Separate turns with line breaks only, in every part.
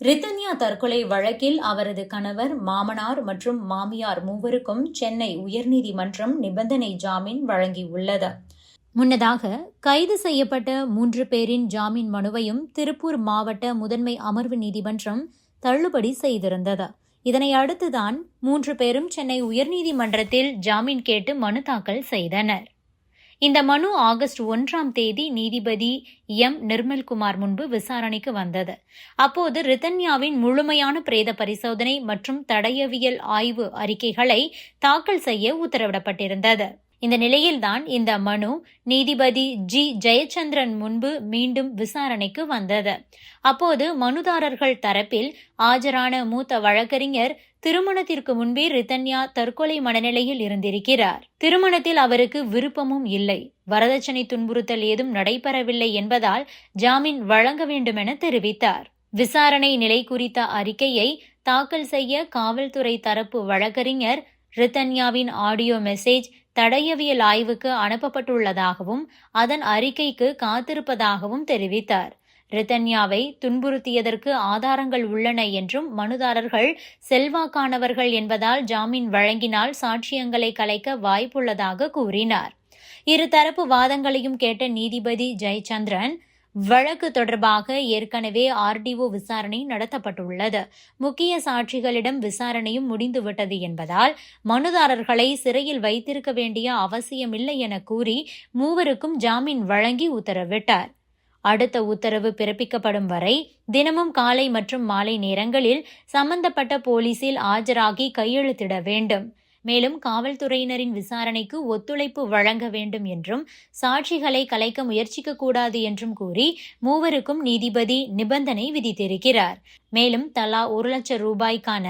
ரித்தன்யா தற்கொலை வழக்கில் அவரது கணவர் மாமனார் மற்றும் மாமியார் மூவருக்கும் சென்னை உயர்நீதிமன்றம் நிபந்தனை ஜாமீன் வழங்கியுள்ளது. முன்னதாக கைது செய்யப்பட்ட மூன்று பேரின் ஜாமீன் மனுவையும் திருப்பூர் மாவட்ட முதன்மை அமர்வு நீதிமன்றம் தள்ளுபடி செய்திருந்தது. இதனை அடுத்துதான் மூன்று பேரும் சென்னை உயர்நீதிமன்றத்தில் ஜாமீன் கேட்டு மனு தாக்கல் செய்தனர். இந்த மனு ஆகஸ்ட் ஒன்றாம் தேதி நீதிபதி எம். நிர்மல்குமார் முன்பு விசாரணைக்கு வந்தது. அப்போது ரிதன்யாவின் முழுமையான பிரேத பரிசோதனை மற்றும் தடயவியல் ஆய்வு அறிக்கைகளை தாக்கல் செய்ய உத்தரவிடப்பட்டிருந்தது. இந்த நிலையில்தான் இந்த மனு நீதிபதி ஜி. ஜெயச்சந்திரன் முன்பு மீண்டும் விசாரணைக்கு வந்தது. அப்போது மனுதாரர்கள் தரப்பில் ஆஜரான மூத்த வழக்கறிஞர் திருமணத்திற்கு முன்பே ரிதன்யா தற்கொலை மனநிலையில் இருந்திருக்கிறார். திருமணத்தில் அவருக்கு விருப்பமும் இல்லை. வரதட்சணை துன்புறுத்தல் ஏதும் நடைபெறவில்லை என்பதால் ஜாமீன் வழங்க வேண்டும் என தெரிவித்தார். விசாரணை நிலை குறித்த அறிக்கையை தாக்கல் செய்ய காவல்துறை தரப்பு வழக்கறிஞர் ரித்தன்யாவின் ஆடியோ மெசேஜ் தடயவியல் ஆய்வுக்கு அனுப்பப்பட்டுள்ளதாகவும் அதன் அறிக்கைக்கு காத்திருப்பதாகவும் தெரிவித்தார். ரித்தன்யாவை துன்புறுத்தியதற்கு ஆதாரங்கள் உள்ளன என்றும் மனுதாரர்கள் செல்வாக்கானவர்கள் என்பதால் ஜாமீன் வழங்கினால் சாட்சியங்களை கலைக்க வாய்ப்புள்ளதாக கூறினார். இருதரப்பு வாதங்களையும் கேட்ட நீதிபதி ஜெயச்சந்திரன் வழக்கு தொடர்பாக ஏற்கனவே ஆர்டிஓ விசாரணை நடத்தப்பட்டுள்ளது. முக்கிய சாட்சிகளிடம் விசாரணையும் முடிந்துவிட்டது என்பதால் மனுதாரர்களை சிறையில் வைத்திருக்க வேண்டிய அவசியமில்லை என கூறி மூவருக்கும் ஜாமீன் வழங்கி உத்தரவிட்டார். அடுத்த உத்தரவு பிறப்பிக்கப்படும் வரை தினமும் காலை மற்றும் மாலை நேரங்களில் சம்பந்தப்பட்ட போலீசில் ஆஜராகி கையெழுத்திட வேண்டும். மேலும் காவல்துறையினரின் விசாரணைக்கு ஒத்துழைப்பு வழங்க வேண்டும் என்றும் சாட்சிகளை கலைக்க முயற்சிக்கக்கூடாது என்றும் கூறி மூவருக்கும் நீதிபதி நிபந்தனை விதித்திருக்கிறார். மேலும் தலா ஒரு லட்சம் ரூபாய்க்கான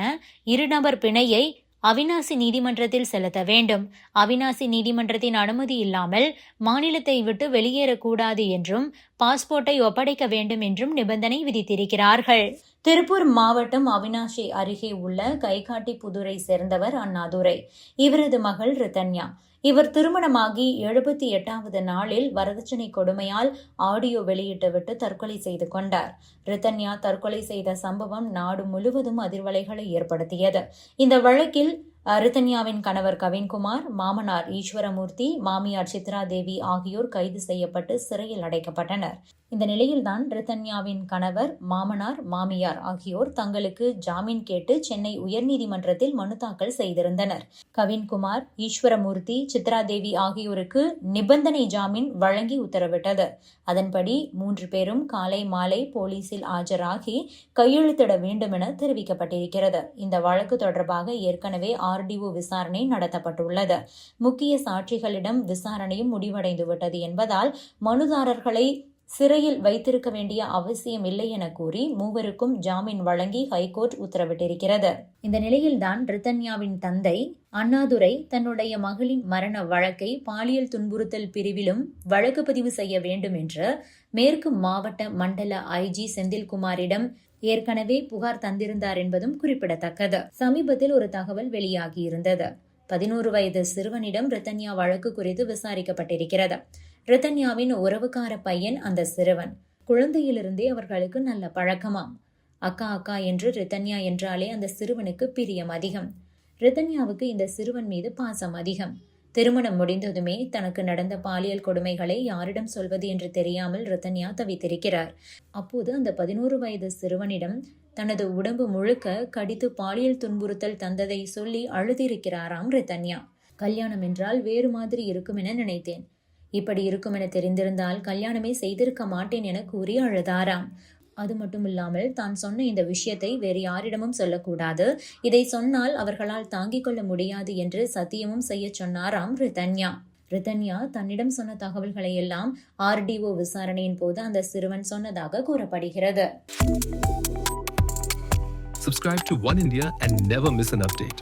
இருநபர் பிணையை அவினாசி நீதிமன்றத்தில் செலுத்த வேண்டும். அவினாசி நீதிமன்றத்தின் அனுமதி இல்லாமல் மாநிலத்தை விட்டு வெளியேறக்கூடாது என்றும் பாஸ்போர்ட்டை ஒப்படைக்க வேண்டும் என்றும் நிபந்தனை விதித்திருக்கிறார்கள். திருப்பூர் மாவட்டம் அவினாஷி அருகே உள்ள கைகாட்டி புதுரை சேர்ந்தவர் அண்ணாதுரை இவரது மகள் ரிதன்யா. இவர் திருமணமாகி எழுபத்தி எட்டாவது நாளில் வரதட்சணை கொடுமையால் ஆடியோ வெளியிட்டுவிட்டு தற்கொலை செய்து கொண்டார். ரிதன்யா தற்கொலை செய்த சம்பவம் நாடு முழுவதும் அதிர்வலைகளை ஏற்படுத்தியது. இந்த வழக்கில் ரித்தன்யாவின் கணவர் கவின்குமார் மாமனார் ஈஸ்வரமூர்த்தி மாமியார் சித்ரா தேவி ஆகியோர் கைது செய்யப்பட்டு சிறையில் அடைக்கப்பட்டனர். இந்த நிலையில்தான் ரிதன்யாவின் கணவர் மாமனார் மாமியார் ஆகியோர் தங்களுக்கு ஜாமீன் கேட்டு சென்னை உயர்நீதிமன்றத்தில் மனு தாக்கல் செய்திருந்தனர். கவின்குமார் ஈஸ்வரமூர்த்தி சித்ரா தேவி ஆகியோருக்கு நிபந்தனை ஜாமீன் வழங்கி உத்தரவிட்டது. அதன்படி மூன்று பேரும் காலை மாலை போலீசில் ஆஜராகி கையெழுத்திட வேண்டும் என தெரிவிக்கப்பட்டிருக்கிறது. இந்த வழக்கு தொடர்பாக ஏற்கனவே ஆர்டிஓ விசாரணை நடத்தப்பட்டுள்ளது. முக்கிய சாட்சிகளிடம் விசாரணையும் முடிவடைந்துவிட்டது என்பதால் மனுதாரர்களை சிறையில் வைத்திருக்க வேண்டிய அவசியம் இல்லை என கூறி மூவருக்கும் ஜாமீன் வழங்கி ஹைகோர்ட் உத்தரவிட்டிருக்கிறது. இந்த நிலையில்தான் ரித்தன்யாவின் தந்தை அண்ணாதுரை தன்னுடைய மகளின் மரண வழக்கை பாலியல் துன்புறுத்தல் பிரிவிலும் வழக்கு பதிவு செய்ய வேண்டும் என்று மேற்கு மாவட்ட மண்டல ஐஜி செந்தில்குமாரிடம் ஏற்கனவே புகார் தந்திருந்தார் என்பதும் குறிப்பிடத்தக்கது. சமீபத்தில் ஒரு தகவல் வெளியாகியிருந்தது. பதினோரு வயது சிறுவனிடம் ரித்தன்யா வழக்கு குறித்து விசாரிக்கப்பட்டிருக்கிறது. ரிதன்யாவின் உறவுக்கார பையன் அந்த சிறுவன். குழந்தையிலிருந்தே அவர்களுக்கு நல்ல பழக்கமாம். அக்கா அக்கா என்று ரிதன்யா என்றாலே அந்த சிறுவனுக்கு பிரியம் அதிகம். ரிதன்யாவுக்கு இந்த சிறுவன் மீது பாசம் அதிகம். திருமணம் முடிந்ததுமே தனக்கு நடந்த பாலியல் கொடுமைகளை யாரிடம் சொல்வது என்று தெரியாமல் ரிதன்யா தவித்திருக்கிறார். அப்போது அந்த பதினோரு வயது சிறுவனிடம் தனது உடம்பு முழுக்க கடித்து பாலியல் துன்புறுத்தல் தந்ததை சொல்லி அழுதிருக்கிறாராம் ரிதன்யா கல்யாணம் என்றால் வேறு மாதிரி இருக்கும் என நினைத்தேன். இப்படி இருக்கும் என தெரிந்திருந்தால் கல்யாணமே செய்திருக்க மாட்டேன் என கூறி அழுதாராம். அது மட்டும் இல்லாமல் தான் சொன்ன இந்த விஷயத்தை வேறு யாரிடமும் சொல்லக்கூடாது. இதை சொன்னால் அவர்களால் தாங்கிக் கொள்ள முடியாது என்று சத்தியமும் செய்ய சொன்னாராம் ரிதன்யா. ரிதன்யா தன்னிடம் சொன்ன தகவல்களை எல்லாம் ஆர்டிஓ விசாரணையின் போது அந்த சிறுவன் சொன்னதாக கூறப்படுகிறது.
Subscribe to One India and never miss an update.